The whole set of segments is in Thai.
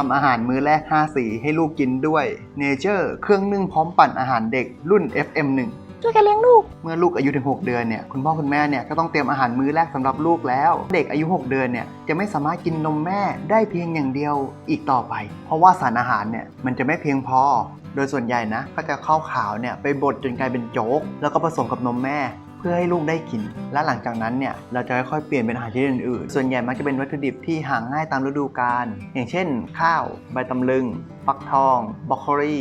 ทำอาหารมื้อแรก 5 สีให้ลูกกินด้วย Nature เครื่องนึ่งพร้อมปั่นอาหารเด็กรุ่น FM1 ช่วยกันเลี้ยงลูก เมื่อลูกอายุถึง 6 เดือนเนี่ยคุณพ่อคุณแม่เนี่ยก็ต้องเตรียมอาหารมื้อแรกสำหรับลูกแล้ว เด็กอายุ 6 เดือนเนี่ยจะไม่สามารถกินนมแม่ได้เพียงอย่างเดียวอีกต่อไป เพราะว่าสารอาหารเนี่ยมันจะไม่เพียงพอ โดยส่วนใหญ่นะก็จะเข้าขาวเนี่ยไปบดจนกลายเป็นโจ๊ก แล้วก็ผสมกับนมแม่เพื่อให้ลูกได้กิน และหลังจากนั้นเนี่ยเราจะค่อยๆเปลี่ยนเป็นอาหารชนิดอื่นๆส่วนใหญ่มักจะเป็นวัตถุดิบที่หาง่ายตามฤดูกาลอย่างเช่น ข้าว ใบตำลึงฟักทองบรอกโคลี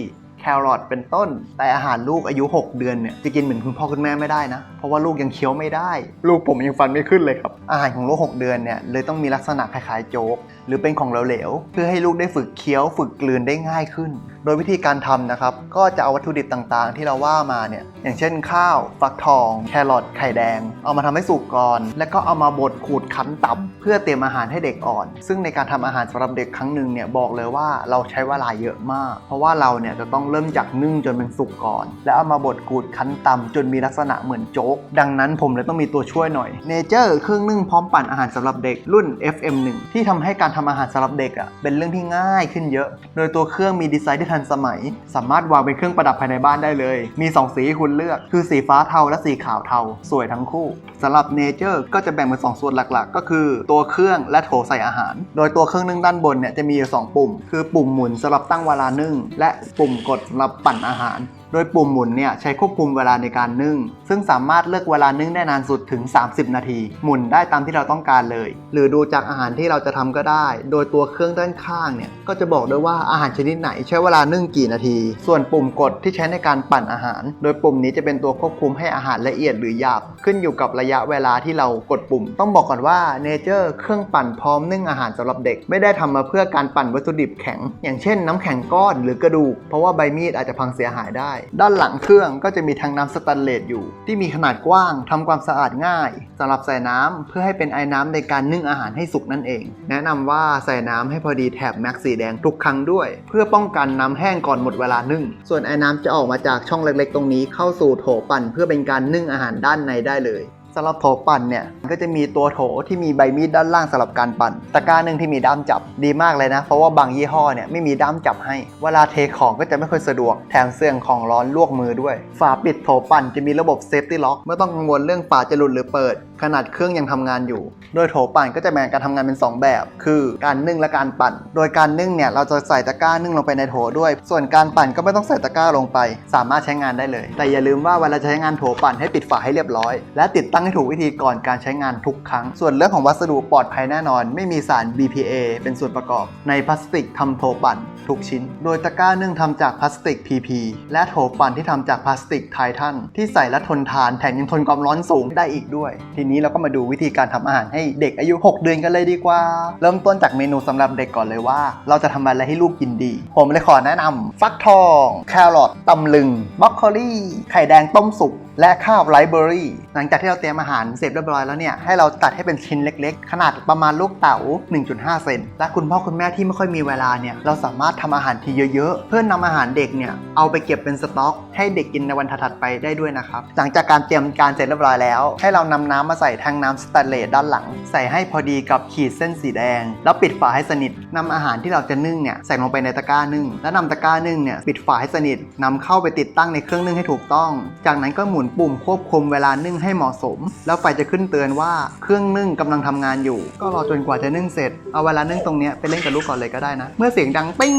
รอทเป็นต้น แต่อาหารลูกอายุ 6 เดือนเนี่ยจะกินเหมือนคุณพ่อคุณแม่ไม่ได้นะ เพราะว่าลูกยังเคี้ยวไม่ได้ ลูกผมยังฟันไม่ขึ้นเลยครับ อาหารของลูก 6 เดือนเนี่ยเลยต้องมีลักษณะคล้ายๆโจ๊ก หรือเป็นของเหลวๆ เพื่อให้ลูกได้ฝึกเคี้ยวฝึกกลืนได้ง่ายขึ้น โดยวิธีการทำนะครับก็จะเอาวัตถุดิบต่างๆ ที่เราว่ามาเนี่ยอย่างเช่น ข้าว ฟักทอง แครอทไข่แดง เอามาทำให้สุกก่อน แล้วก็เอามาบดขูดคั้นตับ เพื่อเตรียมอาหารให้เด็กอ่อน ซึ่งในการทำอาหารสำหรับเด็กครั้งหนึ่งเนี่ยบอกเลยว่าเราใช้เวลาเยอะมาก เพราะว่าเราเนี่ยจะต้องเริ่มจากนึ่งจนเป็นสุกก่อน แล้วเอามาบดขูดคั้นตำจนมีลักษณะเหมือนโจ๊ก ดังนั้นผมเลยต้องมีตัวช่วยหน่อย Nature เครื่องนึ่งพร้อมปั่นอาหารสำหรับเด็กรุ่น FM1 ที่ทำให้การทำอาหารสำหรับเด็กอะเป็นเรื่องที่ง่ายขึ้นเยอะ โดยตัวเครื่องมีดีไซน์ที่ทันสมัย สามารถวางเป็นเครื่องประดับภายในบ้านได้เลย มี 2 สีให้คุณเลือก คือสีฟ้าเทาและสีขาวเทา สวยทั้งคู่สำหรับ Nature ก็จะแบ่งเป็น 2 ส่วนหลักๆ ก็คือตัวเครื่องและโถใส่อาหาร โดยตัวเครื่องนึ่งด้านบนเนี่ยจะมีอยู่ 2 ปุ่ม คือปุ่มหมุนสำหรับตั้งเวลานึ่ง และปุ่มกดสำหรับปั่นอาหารโดยปุ่มหมุนเนี่ยใช้ควบคุมเวลาในการนึ่ง ซึ่งสามารถเลือกเวลานึ่งได้นานสุดถึง 30 นาที หมุนได้ตามที่เราต้องการเลย หรือดูจากอาหารที่เราจะทำก็ได้ โดยตัวเครื่องด้านข้างเนี่ยก็จะบอกด้วยว่าอาหารชนิดไหนใช้เวลานึ่งกี่นาที ส่วนปุ่มกดที่ใช้ในการปั่นอาหาร โดยปุ่มนี้จะเป็นตัวควบคุมให้อาหารละเอียดหรือหยาบ ขึ้นอยู่กับระยะเวลาที่เรากดปุ่ม ต้องบอกก่อนว่า Nature เครื่องปั่นพร้อมนึ่งอาหารสำหรับเด็ก ไม่ได้ทำมาเพื่อการปั่นวัตถุดิบแข็ง อย่างเช่น น้ำแข็งก้อนหรือกระดูกเพราะว่าใบมีดอาจจะพังเสียหายได้ด้านหลังเครื่องก็จะมีทางน้ำสแตนเลสอยู่ ที่มีขนาดกว้างทำความสะอาดง่ายสำหรับใส่น้ำเพื่อให้เป็นไอ้น้ำในการนึ่งอาหารให้สุกนั่นเอง แนะนำว่าใส่น้ำให้พอดีแถบแม็กสีแดงทุกครั้งด้วย เพื่อป้องกันน้ำแห้งก่อนหมดเวลานึ่ง ส่วนไอ้น้ำจะออกมาจากช่องเล็กๆ ตรงนี้เข้าสู่โถปั่นเพื่อเป็นการนึ่งอาหารด้านในได้เลย สำหรับโถปั่นเนี่ยก็จะมีตัวโถที่มีใบมีดด้านล่างสำหรับการปั่นตะกร้าหนึ่งที่มีด้ามจับดีมากเลยนะ เพราะว่าบางยี่ห้อเนี่ยไม่มีด้ามจับให้ เวลาเทของก็จะไม่ค่อยสะดวกแถมเสื่องของร้อนลวกมือด้วย ฝาปิดโถปั่นจะมีระบบเซฟตี้ล็อกไม่ต้องกังวลเรื่องฝาจะหลุดหรือเปิดขนาดเครื่องยังทำงานอยู่ โดยโถปั่นก็จะแบ่งการทำงานเป็น 2 แบบ คือการนึ่งและการปั่น โดยการนึ่งเนี่ยเราจะใส่ตะกร้านึ่งลงไปในโถด้วย ส่วนการปั่นก็ไม่ต้องใส่ตะกร้าลงไป สามารถใช้งานได้เลย แต่อย่าลืมว่าเวลาใช้งานโถปั่นให้ปิดฝาให้เรียบร้อย และติดตั้งให้ถูกวิธีก่อนการใช้งานทุกครั้ง ส่วนเรื่องของวัสดุปลอดภัยแน่นอน ไม่มีสาร BPA เป็นส่วนประกอบ ในพลาสติกทำโถปั่นทุกชิ้น โดยตะกร้านึ่งทำจากพลาสติก PP และโถปั่นที่ทำจากพลาสติกไททันที่ใส่และทนทานแถมยังทนความร้อนสูงได้อีกด้วยทีนี้เราก็มาดูวิธีการทำอาหารให้เด็กอายุ 6 เดือนกันเลยดีกว่า เริ่มต้นจากเมนูสำหรับเด็กก่อนเลยว่า เราจะทำอะไรให้ลูกกินดี ผมเลยขอแนะนำฟักทอง แครอทตำลึงบรอกโคลีไข่แดงต้มสุกและข้าวไรเบอรี่หลังจากที่เราเตรียมอาหารเสร็จเรียบร้อยแล้วเนี่ย ให้เราตัดให้เป็นชิ้นเล็กๆ ขนาดประมาณลูกเต๋า 1.5 เซน และคุณพ่อคุณแม่ที่ไม่ค่อยมีเวลาเนี่ย เราสามารถทำอาหารทีเยอะๆ เพื่อนำอาหารเด็กเนี่ย เอาไปเก็บเป็นสต็อก ให้เด็กกินในวันถัดๆไปได้ด้วยนะครับ หลังจากการเตรียมการเสร็จเรียบร้อยแล้ว ให้เรานำน้ำมาใส่แทงน้ำสแตนเลสด้านหลัง ใส่ให้พอดีกับขีดเส้นสีแดง แล้วปิดฝาให้สนิทนำอาหารที่เราจะนึ่งเนี่ยใส่ลงไปในตะกร้านึ่ง แล้วนำตะกร้านึ่งเนี่ยปิดฝาให้สนิทนำเข้าไปติดตั้งในเครื่องนึ่งให้ถูกต้อง จากนั้นก็หมุนปุ่มควบคุมเวลานึ่งให้เหมาะสม แล้วไฟจะขึ้นเตือนว่าเครื่องนึ่งกำลังทำงานอยู่ ก็รอจนกว่าจะนึ่งเสร็จเอาเวลานึ่งตรงเนี้ยไปเล่นกับลูกก่อนเลยก็ได้นะ เมื่อเสียงดังปิ้ง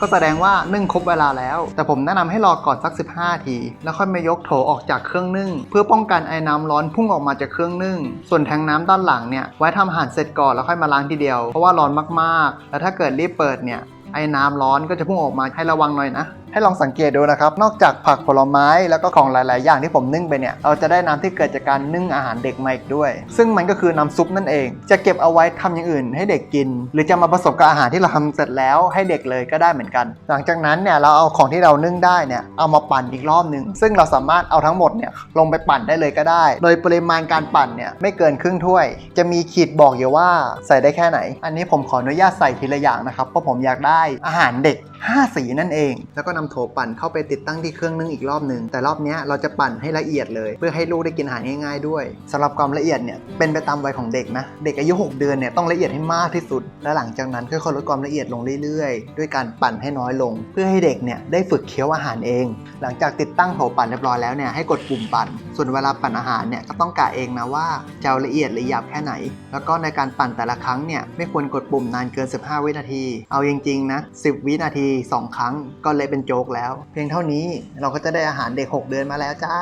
ก็แสดงว่านึ่งครบเวลาแล้ว แต่ผมแนะนำให้รอก่อนสัก 15 ที แล้วค่อยมายกโถออกจากเครื่องนึ่ง เพื่อป้องกันไอ้น้ำร้อนพุ่งออกมาจากเครื่องนึ่ง ส่วนแทงน้ำด้านหลังเนี่ยไว้ทำอาหารเสร็จก่อนแล้วค่อยมาล้างทีเดียว เพราะว่าร้อนมากๆ แล้วถ้าเกิดรีบเปิดเนี่ยไอ้น้ำร้อนก็จะพุ่งออกมาให้ระวังหน่อยนะให้ลองสังเกตดูนะครับ นอกจากผักผลไม้แล้วก็ของหลาย ๆ อย่างที่ผมนึ่งไปเนี่ย เราจะได้น้ำที่เกิดจากการนึ่งอาหารเด็กมาอีกด้วย ซึ่งมันก็คือน้ำซุปนั่นเอง จะเก็บเอาไว้ทำอย่างอื่น ให้เด็กกิน หรือจะมาผสมกับอาหารที่เราทำเสร็จแล้วให้เด็กเลยก็ได้เหมือนกัน หลังจากนั้นเนี่ยเราเอาของที่เรานึ่งได้เนี่ยเอามาปั่นอีกรอบหนึ่งซึ่งเราสามารถเอาทั้งหมดเนี่ยลงไปปั่นได้เลยก็ได้ โดยปริมาณการปั่นเนี่ยไม่เกินครึ่งถ้วย จะมีขีดบอกอยู่ว่าใส่ได้แค่ไหน อันนี้ผมขออนุญาตใส่ทีละอย่างนะครับเพราะผมอยากได้อาหารเด็ก 5 สีนั่นเองแล้วก็นำโถปั่นเข้าไปติดตั้งที่เครื่องนึ่งอีกรอบหนึ่งแต่รอบนี้เราจะปั่นให้ละเอียดเลย เพื่อให้ลูกได้กินอาหารง่ายๆด้วยสำหรับความละเอียดเนี่ยเป็นไปตามวัยของเด็กนะเด็กอายุ 6 เดือนเนี่ยต้องละเอียดให้มากที่สุด และหลังจากนั้นค่อยๆลดความละเอียดลงเรื่อยๆ ด้วยการปั่นให้น้อยลง เพื่อให้เด็กเนี่ยได้ฝึกเคี้ยวอาหารเอง หลังจากติดตั้งโถปั่นเรียบร้อยแล้วเนี่ยให้กดปุ่มปั่น ส่วนเวลาปั่นอาหารเนี่ยก็ต้องกะเองนะว่าจะละเอียดหรือหยาบแค่ไหน แล้วก็ในการปั่นแต่ละครั้งเนี่ยไม่ควรกดปุ่มนานเกิน 15 วินาที เอาจริงๆนะ 10 วินาที 2 ครั้งก็เละเป็นโจ๊กแล้ว เพียงเท่านี้เราก็จะได้อาหารเด็ก 6 เดือนมาแล้วจ้า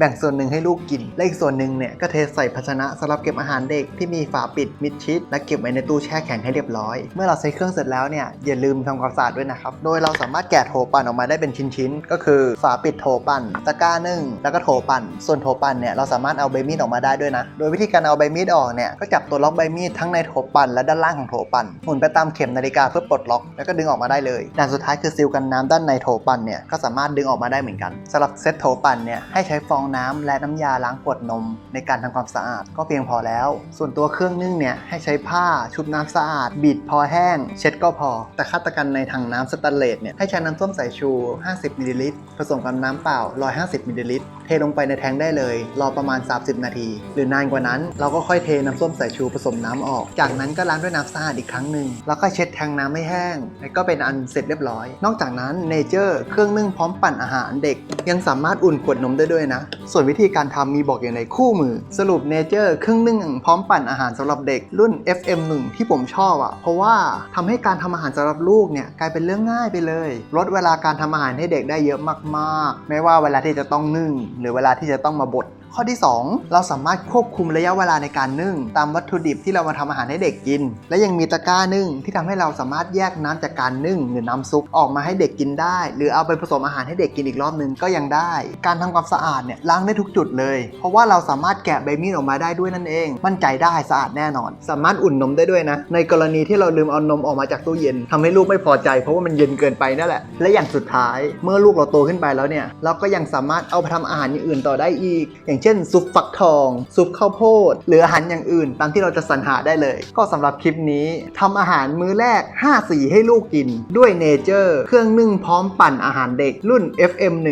แบ่งส่วนหนึ่งให้ลูกกิน และอีกส่วนหนึ่งเนี่ยก็เทใส่ภาชนะสำหรับเก็บอาหารเด็กที่มีฝาปิดมิดชิดและเก็บไว้ในตู้แช่แข็งให้เรียบร้อย เมื่อเราใช้เครื่องเสร็จแล้วเนี่ยอย่าลืมทำความสะอาดด้วยนะครับ โดยเราสามารถแกะโถปั่นออกมาได้เป็นชิ้นๆ ก็คือฝาปิดโถปั่น ตะกร้านึ่งแล้วก็โถปั่น ส่วนโถปั่นเนี่ยเราสามารถเอาใบมีดออกมาได้ด้วยนะ โดยวิธีการเอาใบมีดออกเนี่ยก็จับตัวล็อกใบมีดทั้งในโถปั่นและด้านล่างของโถปั่นหมุนไปตามเข็มนาฬิกาเพื่อปลดล็อกแล้วก็ดึงออกมาได้เลยด่านสุดท้ายคือซีลกันน้ำด้านในโถปั่นเนี่ยก็สามารถดึงออกมาได้เหมือนกันสำหรับเซตโถปั่นเนี่ยให้ใช้ฟองน้ำและน้ำยาล้างขวดนม ในการทำความสะอาดก็เพียงพอแล้ว ส่วนตัวเครื่องนึ่งเนี่ยให้ใช้ผ้าชุบน้ำสะอาด บีดพอแห้ง เช็ดก็พอ แต่คาตกันในถังน้ำสแตนเลสเนี่ยให้ใช้น้ำส้มสายชู 50มิลลิลิตรผสมกับน้ำเปล่า 150มิลลิลิตรเทลงไปในแทงได้เลย รอประมาณ 30 นาที หรือนานกว่านั้นเราก็ค่อยเทน้ำส้มสายชูผสมน้ำออก จากนั้นก็ล้างด้วยน้ำสะอาดอีกครั้งหนึ่งแล้วก็เช็ดแทงน้ำให้แห้ง แล้วก็เป็นอันเสร็จเรียบร้อย นอกจากนั้นเนเจอร์เครื่องนึ่งพร้อมปั่นอาหารเด็ก ยังสามารถอุ่นขวดนมได้ด้วยนะส่วนวิธีการทำมีบอกอยู่ในคู่มือ สรุปเนเจอร์ครื่องนึ่งพร้อมปั่นอาหารสำหรับเด็กรุ่น FM1 ที่ผมชอบอะ่ะ เพราะว่าทำให้การทำอาหารสำหรับลูกเนี่ยกลายเป็นเรื่องง่ายไปเลย ลดเวลาการทำอาหารให้เด็กได้เยอะมากๆ ไม่ว่าเวลาที่จะต้องนึ่ง หรือเวลาที่จะต้องมาบด ข้อที่ 2 เราสามารถควบคุมระยะเวลาในการนึ่ง ตามวัตถุดิบที่เรามาทำอาหารให้เด็กกิน และยังมีตะกร้านึ่งที่ทำให้เราสามารถแยกน้ำจากการนึ่งหรือน้ำซุปออกมาให้เด็กกินได้ หรือเอาไปผสมอาหารให้เด็กกินอีกรอบนึงก็ยังได้ การทำความสะอาดเนี่ยล้างได้ทุกจุดเลย เพราะว่าเราสามารถแกะใบมีดออกมาได้ด้วยนั่นเอง มั่นใจได้สะอาดแน่นอน สามารถอุ่นนมได้ด้วยนะ ในกรณีที่เราลืมเอานมออกมาจากตู้เย็นทำให้ลูกไม่พอใจ เพราะว่ามันเย็นเกินไปนั่นแหละ และอย่างสุดท้าย เมื่อลูกเราโตขึ้นไปแล้วเนี่ยเราก็ยังสามารถเอาไปทำอาหารอย่างอื่นต่อได้อีกอย่างเช่น ซุปฟักทอง ซุปข้าวโพด หรืออาหารอย่างอื่น ตามที่เราจะสรรหาได้เลย ก็สำหรับคลิปนี้ทำอาหารมื้อแรก 5 สีให้ลูกกิน ด้วยเนเจอร์เครื่องนึ่งพร้อมปั่นอาหารเด็กรุ่น FM1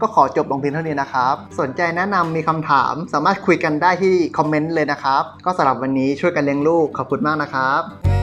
ก็ขอจบลงเพียงเท่านี้นะครับ สนใจแนะนำมีคำถามสามารถคุยกันได้ที่คอมเมนต์เลยนะครับ ก็สำหรับวันนี้ช่วยกันเลี้ยงลูกขอบคุณมากนะครับ